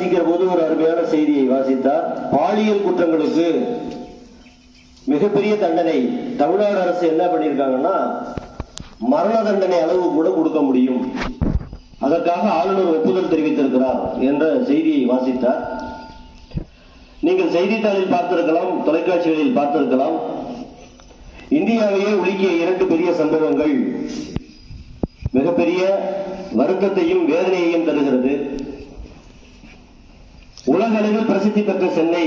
வாசிக்கிற போது ஒரு அருமையான செய்தியை வாசித்தார். பாலியல் குற்றங்களுக்கு மிகப்பெரிய தண்டனை. தமிழ்நாடு அரசு என்ன பண்ணியிருக்காங்கன்னா மரண தண்டனை அளவு கூட கொடுக்க முடியும். அதற்காக ஆளுநர் ஒப்புதல் தெரிவித்திருக்கிறார் என்ற செய்தியை வாசித்தார். நீங்கள் செய்தித்தாளில் பார்த்திருக்கலாம் தொலைக்காட்சிகளில் பார்த்திருக்கலாம். இந்தியாவையே உலுக்கிய இரண்டு பெரிய சம்பவங்கள். மிகப்பெரிய வருத்தத்தையும் வேதனையையும் தருகிறது. உலக அளவில் பிரசித்தி பெற்ற சென்னை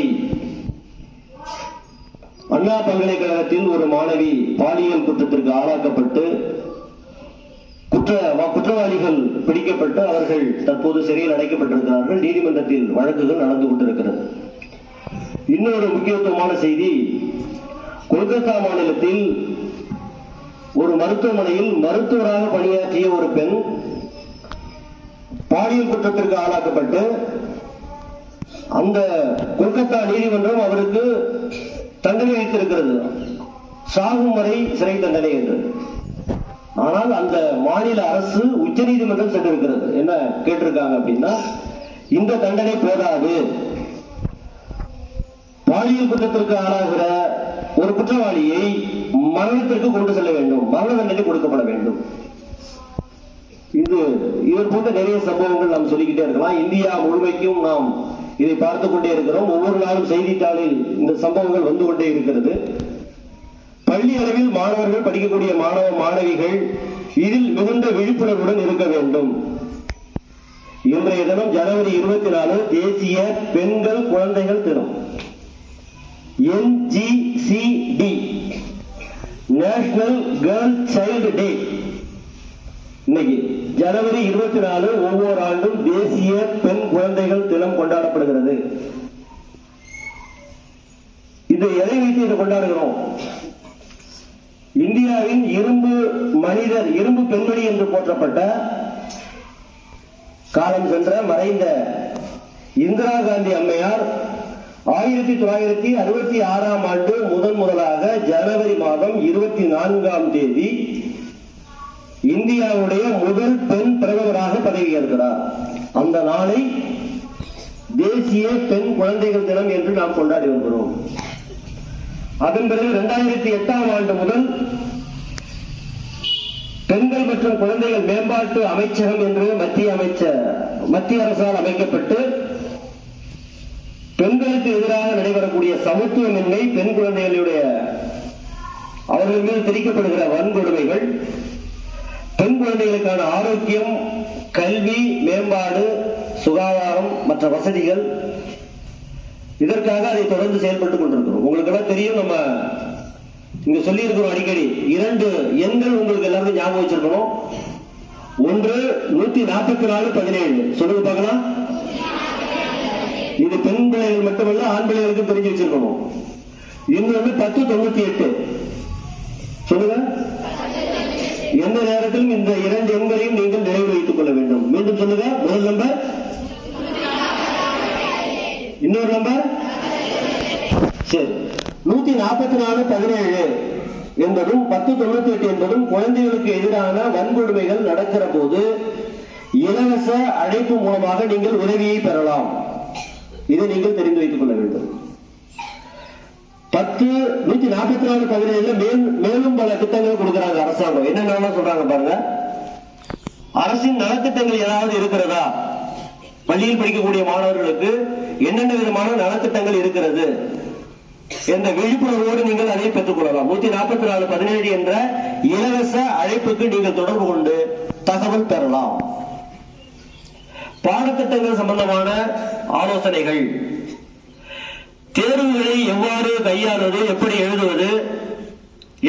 அண்ணா பல்கலைக்கழகத்தில் ஒரு மாணவி பாலியல் குற்றத்திற்கு ஆளாக்கப்பட்டு குற்ற குற்றவாளிகள் பிடிக்கப்பட்டு அவர்கள் தற்போது சிறையில் அடைக்கப்பட்டிருக்கிறார்கள். நீதிமன்றத்தில் வழக்குகள் நடந்து கொண்டிருக்கிறது. இன்னொரு முக்கியத்துவமான செய்தி கொல்கத்தா மாநிலத்தில் ஒரு மருத்துவமனையில் மருத்துவராக பணியாற்றிய ஒரு பெண் பாலியல் குற்றத்திற்கு ஆளாக்கப்பட்டு அந்த கொல்கத்தா நீதிமன்றம் அவருக்கு தண்டனை வைத்திருக்கிறது சாகும் வரை சிறை தண்டனை என்று. ஆனால் அந்த மாநில அரசு உச்ச நீதிமன்றம் சென்றிருக்கிறது. என்ன கேட்டிருக்காங்க அப்படின்னா இந்த தண்டனை போதாது. பாலியல் குற்றத்திற்கு ஆளாகிற ஒரு குற்றவாளியை மரணத்திற்கு கொண்டு செல்ல வேண்டும். மரண தண்டனை கொடுக்கப்பட வேண்டும். இது இவர் போன்ற நிறைய சம்பவங்கள் நாம் சொல்லிக்கிட்டே இருக்கலாம். இந்தியா முழுமைக்கும் நாம் இதை பார்த்து கொண்டே இருக்கிறோம். ஒவ்வொரு நாளும் செய்தித்தாளில் இந்த சம்பவங்கள் வந்து கொண்டே இருக்கிறது. பள்ளி அளவில் மாணவர்கள் படிக்கக்கூடிய மாணவ மாணவிகள் இதில் மிகுந்த விழிப்புணர்வுடன் இருக்க வேண்டும். இன்றைய தினம் ஜனவரி இருபத்தி நாலு தேசிய பெண்கள் குழந்தைகள் தினம். NGCD national girl child day இன்னைக்கு ஜனவரி இருபத்தி நாலு ஒவ்வொரு ஆண்டும் தேசிய பெண் குழந்தைகள் தினம் கொண்டாடப்படுகிறது. இது எதை வைத்து இதை கொண்டாடுகிறோம்? இந்தியாவின் இரும்பு மனிதர் இரும்பு பெண்மணி என்று போற்றப்பட்ட காலம் சென்ற மறைந்த இந்திரா காந்தி அம்மையார் ஆயிரத்தி தொள்ளாயிரத்தி அறுபத்தி ஆறாம் ஆண்டு முதன் முதலாக ஜனவரி மாதம் இருபத்தி நான்காம் தேதி இந்தியாவுடைய முதல் பெண் பிரதமராக பதவியேற்கிறார். அந்த நாளை தேசிய பெண் குழந்தைகள் தினம் என்று நாம் கொண்டாடி வருகிறோம். அதன் பிறகு இரண்டாயிரத்தி எட்டாம் ஆண்டு முதல் பெண்கள் மற்றும் குழந்தைகள் மேம்பாட்டு அமைச்சகம் என்று மத்திய அமைச்சர் மத்திய அரசால் அமைக்கப்பட்டு பெண்களுக்கு எதிராக நடைபெறக்கூடிய சமத்துவமின்மை பெண் குழந்தைகளுடைய அவர்கள் மீது திரிக்கப்படுகிற வன்கொடுமைகள் பெண் குழந்தைகளுக்கான ஆரோக்கியம் கல்வி மேம்பாடு சுகாதாரம் மற்ற வசதிகள் இதற்காக அதை தொடர்ந்து செயல்பட்டுக் கொண்டிருக்கிறோம். உங்களுக்கு எல்லாம் தெரியும் நம்ம இங்க சொல்லி இருக்கிறோம் அடிக்கடி இரண்டு எண்கள் உங்களுக்கு எல்லாருக்கும் ஞாபகம் வச்சிருக்கணும். ஒன்று நூத்தி நாற்பத்தி நாலு பதினேழு. சொல்லுங்க பார்க்கலாம். இது பெண் பிள்ளைகள் மட்டுமல்ல ஆண் பிள்ளைகளுக்கும் தெரிஞ்சு வச்சிருக்கணும். இன்னொன்று பத்து தொண்ணூத்தி எட்டு. எந்த நேரத்திலும் இந்த இரண்டு எண்களையும் நீங்கள் நினைவில் வைத்துக் கொள்ள வேண்டும். மீண்டும் சொல்லுங்க. முதல் நம்பர் இன்னொரு நம்பர் சரி. நூத்தி நாற்பத்தி நாலு பதினேழு என்பதும் பத்து தொண்ணூத்தி எட்டு என்பதும் குழந்தைகளுக்கு எதிரான வன்கொடுமைகள் நடக்கிற போது இலவச அழைப்பு மூலமாக நீங்கள் உதவியை பெறலாம். இதை நீங்கள் தெரிந்து வைத்துக் கொள்ள வேண்டும். பத்து நூத்தி நாற்பத்தி நாலு பதினேழுல மேலும் பல திட்டங்கள் என்ன சொல்றாங்க பாருங்க? அரசின் நலத்திட்டங்கள் ஏதாவது இருக்கிறதா? பள்ளியில் படிக்கக்கூடிய மாணவர்களுக்கு என்னென்ன விதமான நலத்திட்டங்கள் இருக்கிறது? என்ற விழிப்புணர்வோடு நீங்கள் அதை பெற்றுக் கொள்ளலாம். நூத்தி நாற்பத்தி நாலு பதினேழு என்ற இலவச அழைப்புக்கு நீங்கள் தொடர்பு கொண்டு தகவல் பெறலாம். பாடத்திட்டங்கள் சம்பந்தமான ஆலோசனைகள். தேர்வுகளை எவ்வாறு கையாளுவது எப்படி எழுதுவது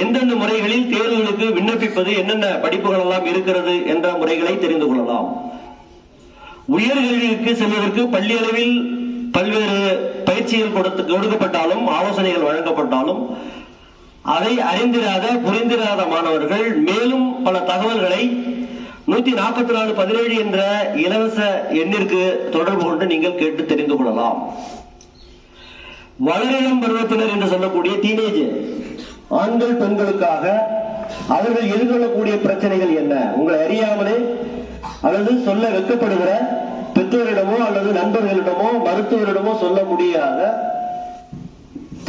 எந்தெந்த முறைகளில் தேர்வுகளுக்கு விண்ணப்பிப்பது என்னென்ன படிப்புகள் எல்லாம் இருக்கிறது என்ற முறைகளை தெரிந்து கொள்ளலாம். உயர்கல்விக்கு செல்வதற்கு பள்ளி அளவில் பல்வேறு பயிற்சிகள் கொடுத்து கொடுக்கப்பட்டாலும் ஆலோசனைகள் வழங்கப்பட்டாலும் அதை அறிந்திராத புரிந்திராத மாணவர்கள் மேலும் பல தகவல்களை நூத்தி நாற்பத்தி நாலு பதினேழு என்ற இலவச எண்ணிற்கு தொடர்பு கொண்டு நீங்கள் கேட்டு தெரிந்து கொள்ளலாம். வளரிளம் பருவத்தினர் என்று சொல்லக்கூடிய டீனேஜ் ஆண்கள் பெண்களுக்காக அவர்கள் எதிர்கொள்ளக்கூடிய பிரச்சனைகள் என்ன? உங்களை அறியாமலே அல்லது சொல்ல வெட்கப்படுகிற பெற்றோரிடமோ அல்லது நண்பர்களிடமோ மருத்துவரிடமோ சொல்ல முடியாத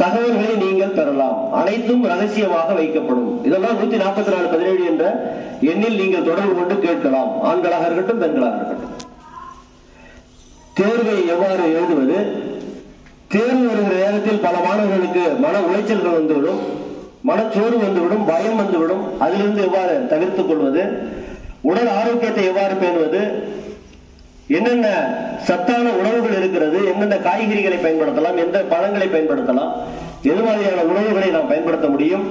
தகவல்களை நீங்கள் பெறலாம். அனைத்தும் ரகசியமாக வைக்கப்படும். இதெல்லாம் நூத்தி நாற்பத்தி நாலு பதினேழு என்ற எண்ணில் நீங்கள் தொடர்பு கொண்டு கேட்கலாம். ஆண்களாக இருக்கட்டும் பெண்களாக இருக்கட்டும். தேர்வை எவ்வாறு எழுதுவது? தேர்வு வருகிற நேரத்தில் பல மாணவர்களுக்கு மன உளைச்சல்கள் வந்துவிடும். மனச்சோறு வந்துவிடும் பயம் வந்துவிடும். அதிலிருந்து எவ்வாறு தவிர்த்துக் கொள்வது? உடல் ஆரோக்கியத்தை எவ்வாறு பேணுவது? என்னென்ன சத்தான உணவுகள் இருக்கிறது? எந்தெந்த காய்கறிகளை பயன்படுத்தலாம்? எந்த பழங்களை பயன்படுத்தலாம்? எது மாதிரியான உணவுகளை நாம் பயன்படுத்த முடியும்?